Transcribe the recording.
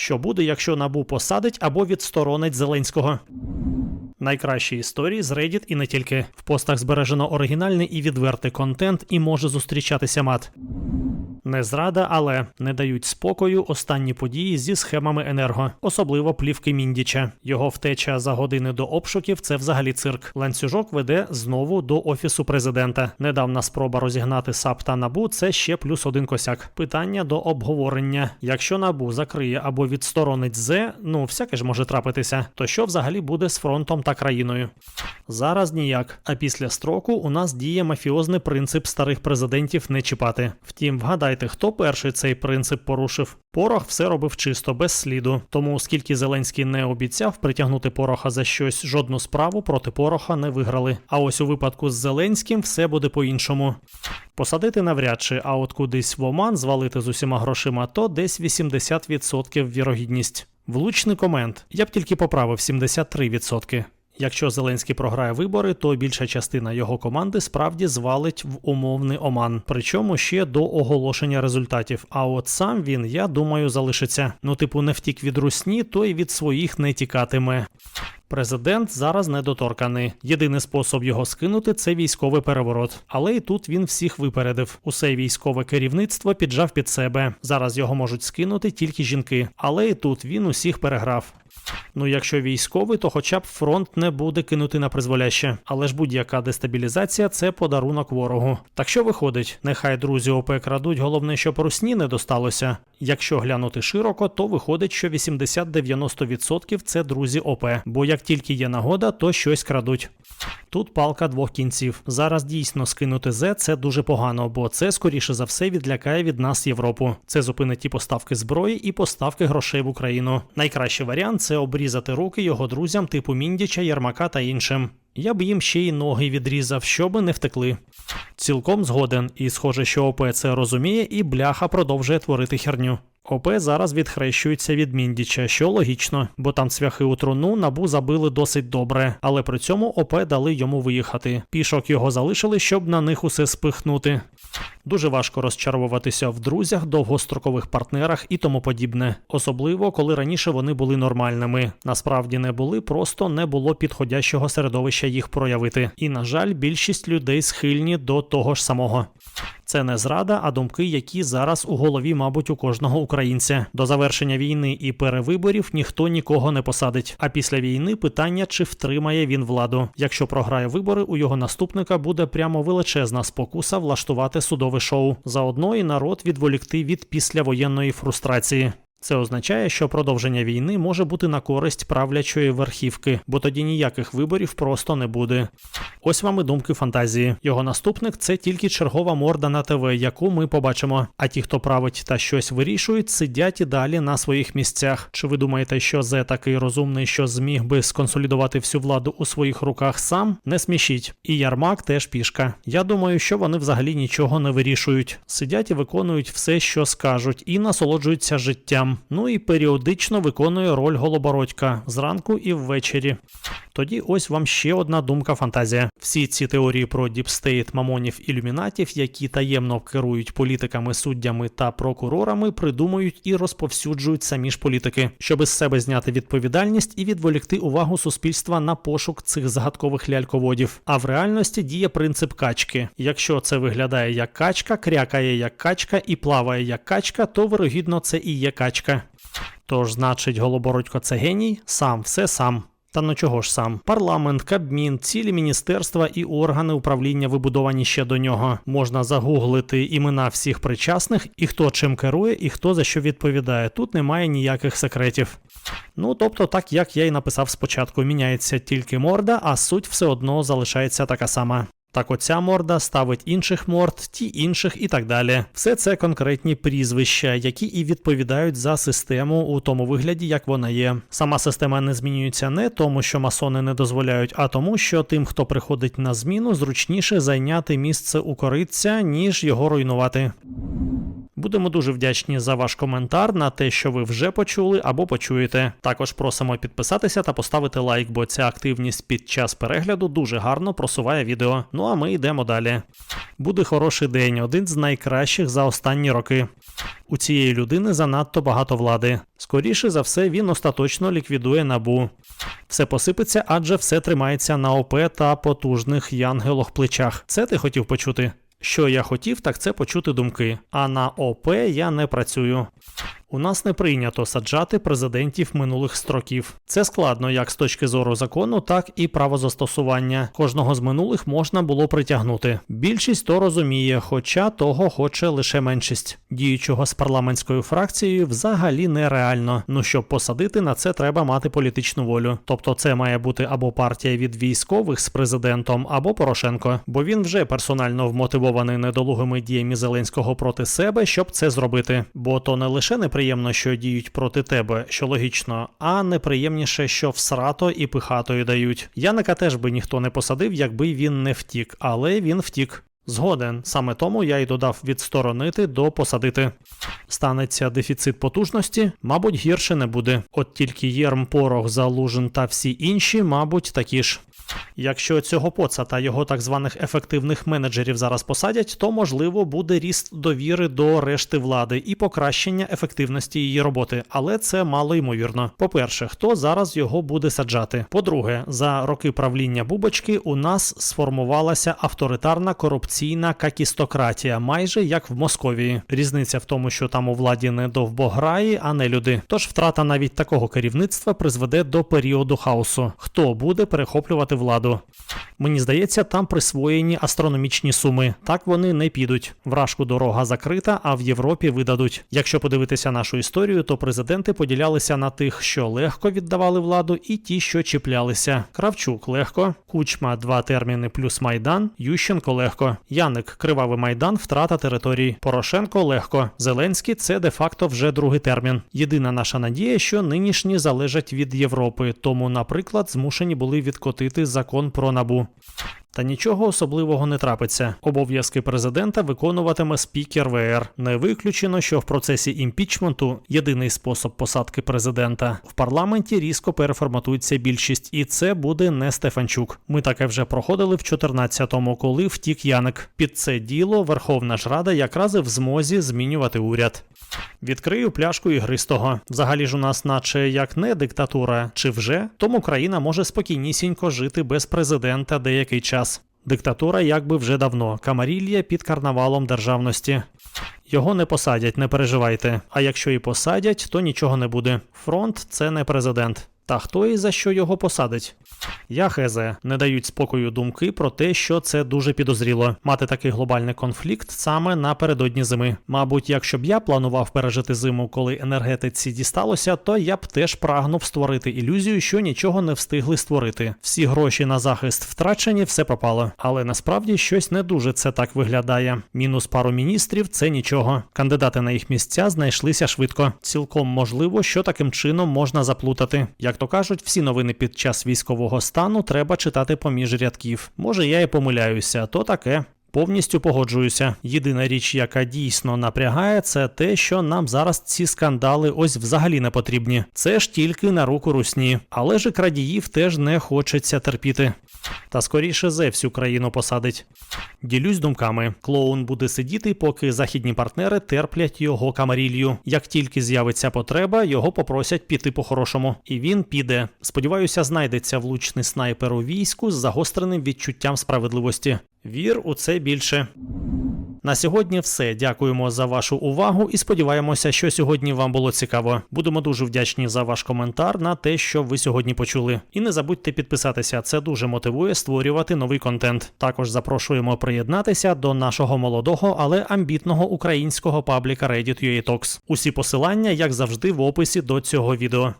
Що буде, якщо набу посадить або відсторонить Зеленського? Найкращі історії з Reddit і не тільки. В постах збережено оригінальний і відвертий контент і може зустрічатися мат. Не зрада, але не дають спокою останні події зі схемами енерго, особливо плівки Міндіча. Його втеча за години до обшуків це взагалі цирк. Ланцюжок веде знову до офісу президента. Недавна спроба розігнати САП та набу це ще плюс один косяк. Питання до обговорення. Якщо набу закриє або відсторонить З, ну всяке ж може трапитися. То що взагалі буде з фронтом та країною? Зараз ніяк. А після строку у нас діє мафіозний принцип старих президентів не чіпати. Втім, вгадайте, хто перший цей принцип порушив. Порох все робив чисто, без сліду. Тому, оскільки Зеленський не обіцяв притягнути пороха за щось, жодну справу проти пороха не виграли. А ось у випадку з Зеленським все буде по-іншому. Посадити навряд чи, а от кудись в оман звалити з усіма грошима, то десь 80% вірогідність. Влучний комент. Я б тільки поправив 73%. Якщо Зеленський програє вибори, то більша частина його команди справді звалить в умовний оман, причому ще до оголошення результатів. А от сам він, я думаю, залишиться. Ну, типу, не втік від русні, то й від своїх не тікатиме. Президент зараз недоторканий. Єдиний спосіб його скинути це військовий переворот. Але і тут він всіх випередив. Усе військове керівництво піджав під себе. Зараз його можуть скинути тільки жінки. Але і тут він усіх переграв. Ну, якщо військовий, то хоча б фронт не буде кинути на призволяще. Але ж будь-яка дестабілізація це подарунок ворогу. Так що виходить, нехай друзі ОП крадуть, головне, щоб русні не досталося. Якщо глянути широко, то виходить, що 80-90% це друзі ОП, бо як тільки є нагода, то щось крадуть. Тут палка двох кінців. Зараз дійсно скинути З це дуже погано, бо це скоріше за все відлякає від нас Європу. Це зупинить і поставки зброї, і поставки грошей в Україну. Найкращий варіант це обрізати руки його друзям, типу Міндіча, Єрмака та іншим. Я б їм ще й ноги відрізав, щоби не втекли. Цілком згоден, і схоже, що ОП це розуміє, і бляха продовжує творити херню. ОП зараз відхрещується від Міндіча, що логічно, бо там цвяхи у труну набу забили досить добре, але при цьому ОП дали йому виїхати. Пішок його залишили, щоб на них усе спихнути. Дуже важко розчаруватися в друзях, довгострокових партнерах і тому подібне, особливо коли раніше вони були нормальними. Насправді не були, просто не було підходящого середовища їх проявити. І, на жаль, більшість людей схильні до того ж самого. Це не зрада, а думки, які зараз у голові, мабуть, у кожного українця. До завершення війни і перевиборів ніхто нікого не посадить. А після війни питання, чи втримає він владу. Якщо програє вибори, у його наступника буде прямо величезна спокуса влаштувати судове шоу. Заодно і народ відволікти від післявоєнної фрустрації. Це означає, що продовження війни може бути на користь правлячої верхівки, бо тоді ніяких виборів просто не буде. Ось вам і думки фантазії. Його наступник це тільки чергова морда на ТВ, яку ми побачимо. А ті, хто править та щось вирішують, сидять і далі на своїх місцях. Чи ви думаєте, що Зе такий розумний, що зміг би сконсолідувати всю владу у своїх руках сам? Не смішіть. І Ярмак теж пішка. Я думаю, що вони взагалі нічого не вирішують. Сидять і виконують все, що скажуть, і насолоджуються життям. Ну і періодично виконує роль голобородька зранку і ввечері. Тоді ось вам ще одна думка фантазія. Всі ці теорії про діпстейт, мамонів ілюмінатів, які таємно керують політиками, суддями та прокурорами, придумують і розповсюджують самі ж політики, щоб із себе зняти відповідальність і відволікти увагу суспільства на пошук цих загадкових ляльководів. А в реальності діє принцип качки. Якщо це виглядає як качка, крякає як качка і плаває як качка, то вирогідно це і є качка. Тож, значить, Голобородько це геній, сам все сам. Та ну чого ж сам? Парламент, Кабмін, цілі міністерства і органи управління вибудовані ще до нього. Можна загуглити імена всіх причасних, і хто чим керує, і хто за що відповідає. Тут немає ніяких секретів. Ну тобто, так як я й написав спочатку, міняється тільки морда, а суть все одно залишається така сама. Так оця морда ставить інших морд, ті інших і так далі. Все це конкретні прізвища, які і відповідають за систему у тому вигляді, як вона є. Сама система не змінюється не тому, що масони не дозволяють, а тому, що тим, хто приходить на зміну, зручніше зайняти місце у кориця, ніж його руйнувати. Будемо дуже вдячні за ваш коментар на те, що ви вже почули або почуєте. Також просимо підписатися та поставити лайк, бо ця активність під час перегляду дуже гарно просуває відео. Ну а ми йдемо далі. Буде хороший день, один з найкращих за останні роки. У цієї людини занадто багато влади. Скоріше за все, він остаточно ліквідує набу. Все посипеться, адже все тримається на ОП та потужних янгелох плечах. Це ти хотів почути? Що я хотів, так це почути думки. А на ОП я не працюю. У нас не прийнято саджати президентів минулих строків. Це складно як з точки зору закону, так і правозастосування. Кожного з минулих можна було притягнути. Більшість то розуміє, хоча того хоче лише меншість. Діючого з парламентською фракцією взагалі нереально. Ну щоб посадити на це треба мати політичну волю. Тобто, це має бути або партія від військових з президентом, або Порошенко, бо він вже персонально вмотивований недолугими діями Зеленського проти себе, щоб це зробити. Бо то не лише неприємно, що діють проти тебе, що логічно, а неприємніше, що всрато і пихатою дають. Яника теж би ніхто не посадив, якби він не втік, але він втік. Згоден, саме тому я й додав відсторонити до посадити. Станеться дефіцит потужності, мабуть, гірше не буде. От тільки Єрм, Порох, Залужин та всі інші, мабуть, такі ж. Якщо цього поца та його так званих ефективних менеджерів зараз посадять, то можливо буде ріст довіри до решти влади і покращення ефективності її роботи, але це мало ймовірно. По-перше, хто зараз його буде саджати? По-друге, за роки правління Бубочки у нас сформувалася авторитарна корупційна какістократія, майже як в Московії. Різниця в тому, що там у владі не довбограї, а не люди. Тож втрата навіть такого керівництва призведе до періоду хаосу. Хто буде перехоплювати владу? Мені здається, там присвоєні астрономічні суми. Так вони не підуть. Вражку дорога закрита, а в Європі видадуть. Якщо подивитися нашу історію, то президенти поділялися на тих, що легко віддавали владу, і ті, що чіплялися. Кравчук легко, Кучма два терміни плюс Майдан, Ющенко легко, Яник Кривавий Майдан, втрата територій. Порошенко легко. Зеленський це де-факто вже другий термін. Єдина наша надія, що нинішні залежать від Європи, тому, наприклад, змушені були відкотити закон про набу. Та нічого особливого не трапиться. Обов'язки президента виконуватиме спікер ВР. Не виключено, що в процесі імпічменту єдиний спосіб посадки президента в парламенті різко переформатується більшість, і це буде не Стефанчук. Ми таке вже проходили в 14-му, коли втік Яник. Під це діло Верховна ж Рада якраз і в змозі змінювати уряд. Відкрию пляшку ігристого. Взагалі ж у нас, наче як не диктатура, чи вже, тому країна може спокійнісінько жити без президента деякий час. Диктатура якби вже давно, камарілля під карнавалом державності. Його не посадять, не переживайте. А якщо і посадять, то нічого не буде. Фронт це не президент. Та хто і за що його посадить? Я хезе не дають спокою думки про те, що це дуже підозріло мати такий глобальний конфлікт саме напередодні зими. Мабуть, якщо б я планував пережити зиму, коли енергетиці дісталося, то я б теж прагнув створити ілюзію, що нічого не встигли створити. Всі гроші на захист втрачені, все пропало. Але насправді щось не дуже це так виглядає. Мінус пару міністрів це нічого. Кандидати на їх місця знайшлися швидко. Цілком можливо, що таким чином можна заплутати. Як то кажуть, всі новини під час військового стану треба читати поміж рядків. Може, я і помиляюся, то таке. Повністю погоджуюся. Єдина річ, яка дійсно напрягає, це те, що нам зараз ці скандали ось взагалі не потрібні. Це ж тільки на руку русні, але ж і крадіїв теж не хочеться терпіти. Та скоріше зе всю країну посадить. Ділюсь думками. Клоун буде сидіти, поки західні партнери терплять його камарілью. Як тільки з'явиться потреба, його попросять піти по-хорошому. І він піде. Сподіваюся, знайдеться влучний снайпер у війську з загостреним відчуттям справедливості. Вір у це більше. На сьогодні все. Дякуємо за вашу увагу і сподіваємося, що сьогодні вам було цікаво. Будемо дуже вдячні за ваш коментар на те, що ви сьогодні почули. І не забудьте підписатися, це дуже мотивує створювати новий контент. Також запрошуємо приєднатися до нашого молодого, але амбітного українського пабліка Reddit.ua Talks. Усі посилання, як завжди, в описі до цього відео.